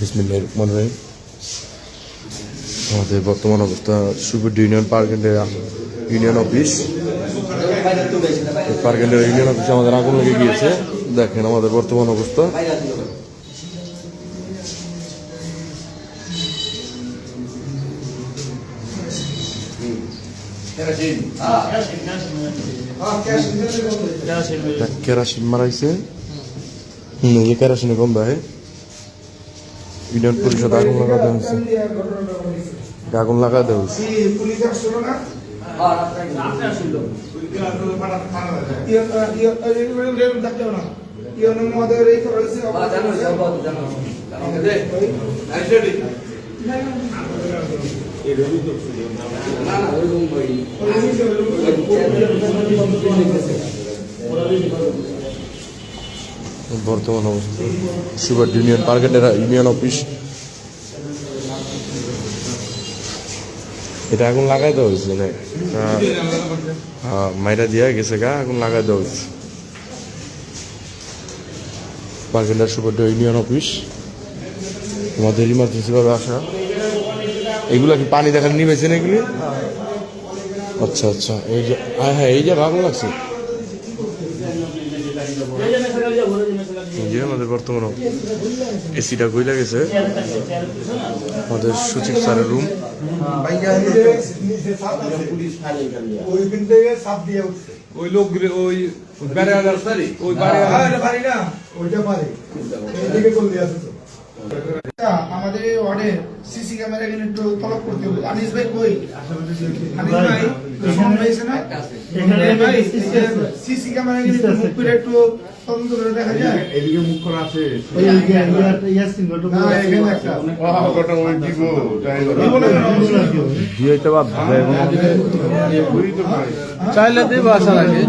বিসমিল্লাহ রহমান রহিম। আমাদের বর্তমান অবস্থা সুপার ইউনিয়ন পার্কেন্ডের ইউনিয়ন অফিস। পার্কেন্ডের ইউনিয়ন অফিসে আমাদের আগুন লেগে গিয়েছে। দেখেন আমাদের বর্তমান অবস্থা। কেরাসিন মারাইছে। যে কেরাসিনে কম দেয় ইউনিয়ন পরিষদ আগুন লাগাতে হয়েছে। আগুন লাগাতে হয়েছে। না বর্তমান অবস্থা। সুপার ইউনিয়ন পার্কেটের ইউনিয়ন অফিস। এটা আগুন লাগাই দেওয়া হয়েছে না হ্যাঁ মাইরা দিয়া গেছে গা, আগুন লাগাই দেওয়া হয়েছে। পার্কেটের সুপার ইউনিয়ন অফিস। আমাদের ইমার্জেন্সি ভাবে আসা। এগুলা কি পানি দেখার নিবেছে না এগুলি আচ্ছা আচ্ছা এই যে হ্যাঁ হ্যাঁ এই যে আগুন লাগছে। যে আমাদের বর্তমান এসিটা কইলা গেছে আমাদের সচিব স্যারের রুম ওই লোকগুলো ওই ওই ব্যারিয়ার পারি না ওইটা পারি আমাদের এই ওয়ার্ডে সিসি ক্যামেরা এখানে একটু তলব করতে হবে। আনিস ভাই কই? আনিস ভাই ফোন হয়েছে না? সিসি ক্যামেরা কিন্তু একটু তদন্ত করে দেখা যায়। এদিকে মুখ করা আছে। চাইলে দিব আমি দিই।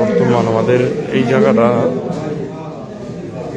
বর্তমান আমাদের এই জায়গাটা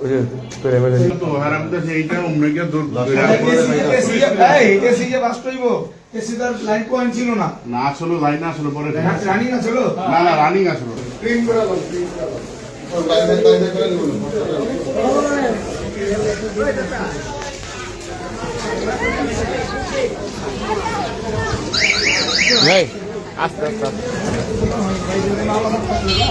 ওই যে প্রাইমারি তো হারামটা সেইটা উমরে গিয়ে দৌড় এসি যে বাস করব, এসি লাইন পয়েন্ট ছিল না। না আসলে লাইন আসলে পরে রানিং আছে না না রানিং আসলো। এই আস্তে আস্তে আস্তে। ধরো না যা